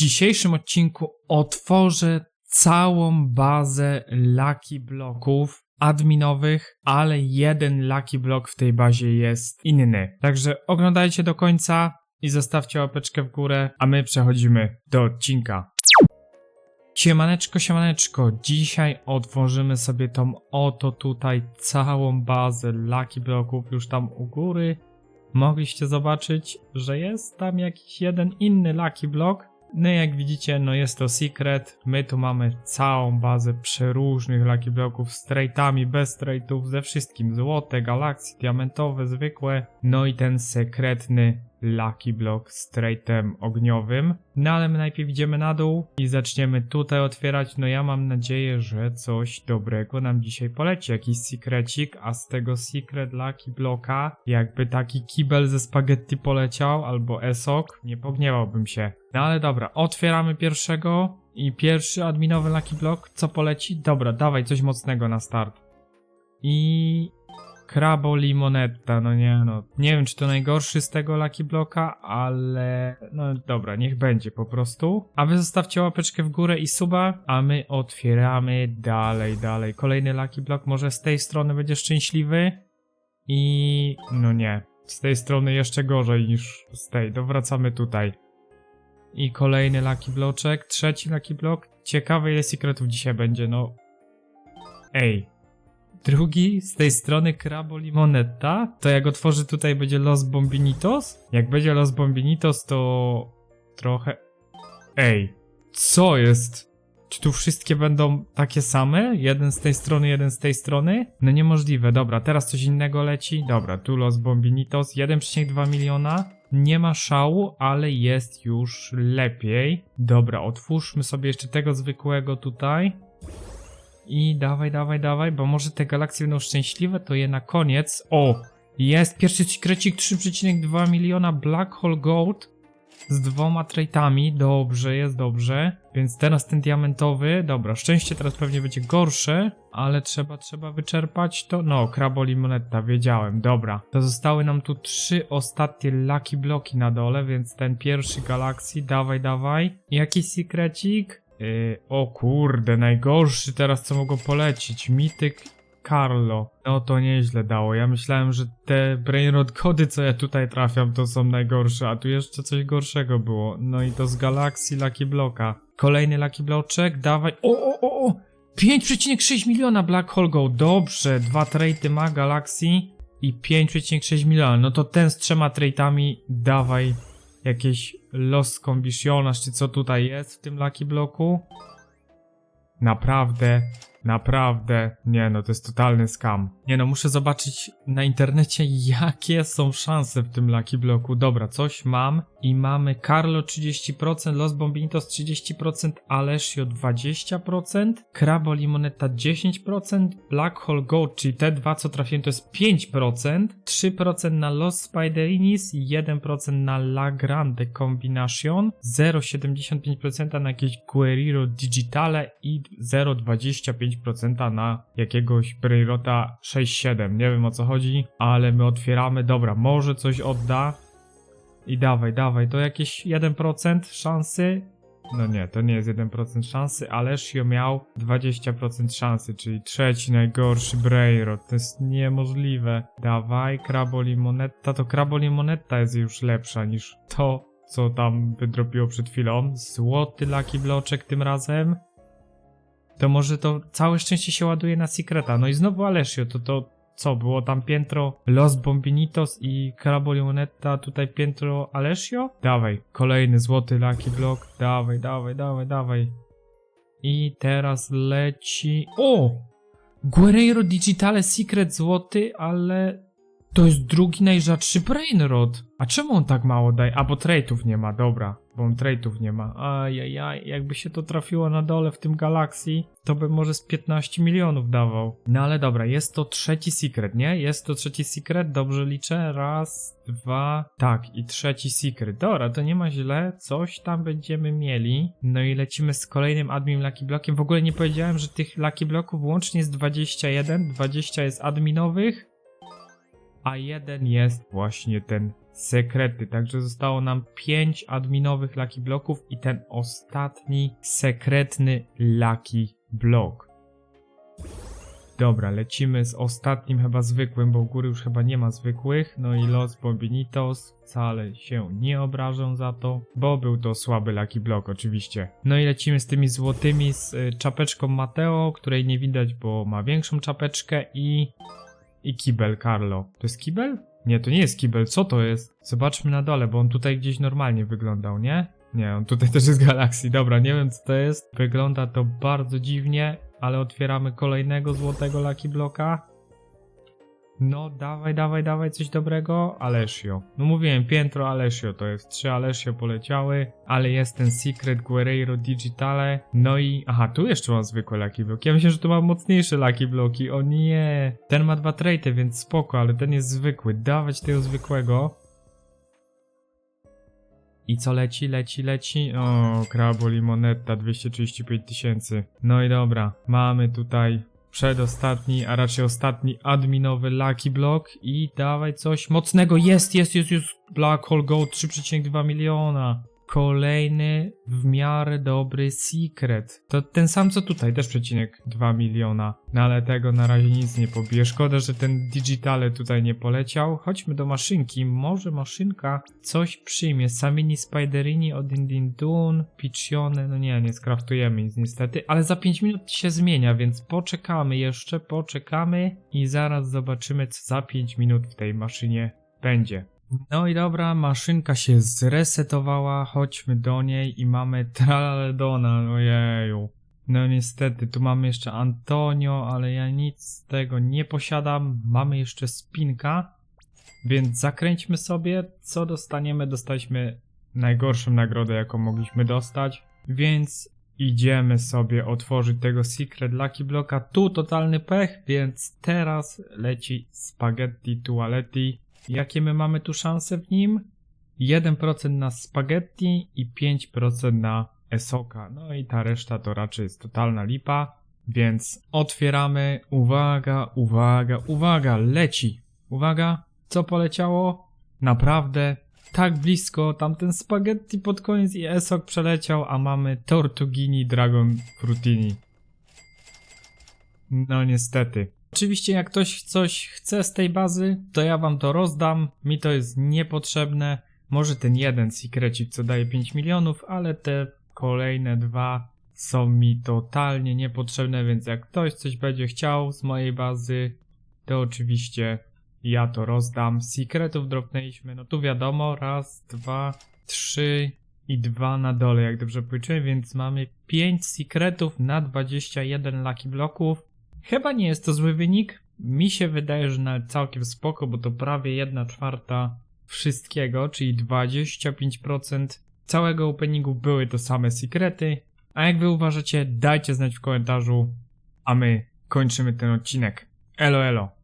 dzisiejszym odcinku otworzę całą bazę Lucky Bloków adminowych, ale jeden Lucky Block w tej bazie jest inny. Także oglądajcie do końca i zostawcie łapeczkę w górę, a my przechodzimy do odcinka. Siemaneczko, siemaneczko, dzisiaj otworzymy sobie tą oto tutaj całą bazę Lucky Blocków już tam u góry. Mogliście zobaczyć, że jest tam jakiś jeden inny Lucky Block. No i jak widzicie, no jest to secret. My tu mamy całą bazę przeróżnych Lucky Blocków z traitami, bez traitów, ze wszystkim. Złote, galaksy, diamentowe, zwykłe. No i ten sekretny Lucky Block z traitem ogniowym. No ale my najpierw idziemy na dół i zaczniemy tutaj otwierać. No ja mam nadzieję, że coś dobrego nam dzisiaj poleci. Jakiś secrecik, a z tego secret Lucky Blocka jakby taki kibel ze spaghetti poleciał albo esok, nie pogniewałbym się. No ale dobra, otwieramy pierwszego i pierwszy adminowy Lucky Block. Co poleci? Dobra, dawaj coś mocnego na start. I Krabo Limonetta, no nie no. Nie wiem, czy to najgorszy z tego Lucky Blocka, ale no dobra, niech będzie po prostu. A wy zostawcie łapeczkę w górę i suba, a my otwieramy dalej, dalej. Kolejny Lucky Block, może z tej strony będzie szczęśliwy i no nie. Z tej strony jeszcze gorzej niż z tej. Dowracamy tutaj. I kolejny Lucky Bloczek, trzeci Lucky Block. Ciekawe ile sekretów dzisiaj będzie, no. Ej, Drugi z tej strony Crabo Limonetta. To jak otworzy tutaj będzie Los Bombinitos. Jak będzie Los Bombinitos to trochę... Ej, co jest? Czy tu wszystkie będą takie same? Jeden z tej strony, jeden z tej strony? No niemożliwe, dobra, teraz coś innego leci. Dobra, tu Los Bombinitos, 1,2 miliona. Nie ma szału, ale jest już lepiej. Dobra, otwórzmy sobie jeszcze tego zwykłego tutaj. I dawaj, dawaj, dawaj, bo może te galaksje będą szczęśliwe, to je na koniec. O! Jest pierwszy secrecik 3,2 miliona Black Hole Gold z dwoma traitami. Dobrze, jest dobrze. Więc teraz ten diamentowy. Dobra, szczęście teraz pewnie będzie gorsze, ale trzeba, trzeba wyczerpać to. No, Crabo Limonetta, wiedziałem. Dobra, to zostały nam tu trzy ostatnie Lucky Bloki na dole, więc ten pierwszy galaksji, dawaj, dawaj. Jakiś secrecik? Yy, o kurde, najgorszy teraz co mogło polecić. Mityk Carlo. No to nieźle dało. Ja myślałem, że te Brainrod kody, co ja tutaj trafiam, to są najgorsze, a tu jeszcze coś gorszego było. No i to z Galaxy Lucky Blocka. Kolejny Lucky Bloczek, dawaj. O, o, o, o! 5,6 miliona Black Hole Go. Dobrze, dwa traity ma Galaxy i 5,6 miliona. No to ten z trzema traitami dawaj jakieś Los Condicionas, czy co tutaj jest w tym Lucky Bloku. Naprawdę, naprawdę, nie no, to jest totalny scam. Nie no, muszę zobaczyć na internecie, jakie są szanse w tym Lucky Bloku. Dobra, coś mam i mamy Carlo 30%, Los Bombinitos 30%, Alessio 20%, Crabo Limonetta 10%, Black Hole Gold, czyli te dwa, co trafiłem, to jest 5%, 3% na Los Spiderinis, 1% na La Grande Combination, 0,75% na jakieś Guerrero Digitale i 0,25% na jakiegoś Brainrota 6,7. Nie wiem o co chodzi, ale my otwieramy. Dobra, może coś odda. I dawaj, dawaj, to jakieś 1% szansy. No nie, to nie jest 1% szansy, Alessio miał 20% szansy, czyli trzeci najgorszy Brainrot. To jest niemożliwe. Dawaj, Crabo Limonetta. To Crabo Limonetta jest już lepsza niż to, co tam wydropiło przed chwilą. Złoty Lucky Bloczek tym razem. To może to całe szczęście się ładuje na Secreta. No i znowu Alessio, to to co, było tam piętro Los Bombinitos i Crabo Limonetta, tutaj piętro Alessio? Dawaj, kolejny złoty Lucky Block, dawaj, dawaj, dawaj, dawaj. I teraz leci... O! Guerreiro Digitale Secret złoty, ale to jest drugi najrzadszy Brainrod. A czemu on tak mało daje? A bo nie ma, dobra. Bo on traitów nie ma. Ajajaj, jakby się to trafiło na dole w tym galaksji, to by może z 15 milionów dawał. No ale dobra, jest to trzeci secret, nie? Jest to trzeci secret, dobrze liczę. Raz, dwa, tak i trzeci secret. Dobra, to nie ma źle, coś tam będziemy mieli. No i lecimy z kolejnym admin Lucky Blockiem. W ogóle nie powiedziałem, że tych Lucky Blocków łącznie jest 21. 20 jest adminowych, a jeden jest właśnie ten sekrety. Także zostało nam 5 adminowych Lucky Bloków i ten ostatni sekretny Lucky Block. Dobra, lecimy z ostatnim chyba zwykłym, bo u góry już chyba nie ma zwykłych. No i Los Bombinitos wcale się nie obrażą za to, bo był to słaby Lucky Block oczywiście. No i lecimy z tymi złotymi z y, czapeczką Mateo, której nie widać, bo ma większą czapeczkę i... i kibel Carlo. To jest kibel? Nie, to nie jest kibel, co to jest? Zobaczmy na dole, bo on tutaj gdzieś normalnie wyglądał, nie? Nie, on tutaj też jest galaksji. Dobra, nie wiem co to jest. Wygląda to bardzo dziwnie, ale otwieramy kolejnego złotego Lucky Bloka. No, dawaj, dawaj, dawaj coś dobrego. Alessio. No mówiłem, piętro Alessio to jest. Trzy Alessio poleciały, ale jest ten Secret Guerreiro Digitale. No i, aha, tu jeszcze mam zwykłe Lucky Bloki. Ja myślę, że tu mam mocniejsze Lucky Bloki. O nie. Ten ma dwa trade, więc spoko, ale ten jest zwykły. Dawać tego zwykłego. I co leci, leci, leci? O, Crabo Limonetta 235 tysięcy. No i dobra, mamy tutaj przedostatni, a raczej ostatni adminowy Lucky Block i dawaj coś mocnego. Jest, jest, jest, jest. Black Hole Gold 3,2 miliona. Kolejny w miarę dobry secret. To ten sam co tutaj, też przecinek 2 miliona. No ale tego na razie nic nie pobije. Szkoda, że ten digitale tutaj nie poleciał. Chodźmy do maszynki. Może maszynka coś przyjmie. Samini Spiderini od Indindun, Piccione. No nie, nie skraftujemy nic niestety. Ale za 5 minut się zmienia, więc poczekamy jeszcze, poczekamy i zaraz zobaczymy co za 5 minut w tej maszynie będzie. No i dobra, maszynka się zresetowała, chodźmy do niej i mamy Traledona, ojeju. No niestety, tu mamy jeszcze Antonio, ale ja nic z tego nie posiadam. Mamy jeszcze spinka, więc zakręćmy sobie, co dostaniemy. Dostaliśmy najgorszą nagrodę, jaką mogliśmy dostać, więc idziemy sobie otworzyć tego Secret Lucky Blocka. Tu totalny pech, więc teraz leci Spaghetti Tualetti. Jakie my mamy tu szanse w nim? 1% na spaghetti i 5% na esoka. No i ta reszta to raczej jest totalna lipa. Więc otwieramy. Uwaga, uwaga, uwaga, leci. Uwaga, co poleciało? Naprawdę tak blisko, tamten spaghetti pod koniec i esok przeleciał, a mamy Tortugini Dragon Frutini. No niestety. Oczywiście jak ktoś coś chce z tej bazy, to ja wam to rozdam. Mi to jest niepotrzebne. Może ten jeden secrecik, co daje 5 milionów, ale te kolejne dwa są mi totalnie niepotrzebne, więc jak ktoś coś będzie chciał z mojej bazy, to oczywiście ja to rozdam. Secretów dropnęliśmy, no tu wiadomo, raz, dwa, trzy i dwa na dole, jak dobrze policzyłem, więc mamy 5 secretów na 21 lucky bloków. Chyba nie jest to zły wynik. Mi się wydaje, że nawet całkiem spoko, bo to prawie 1 czwarta wszystkiego, czyli 25% całego openingu były to same sekrety. A jak wy uważacie, dajcie znać w komentarzu, a my kończymy ten odcinek. Elo elo.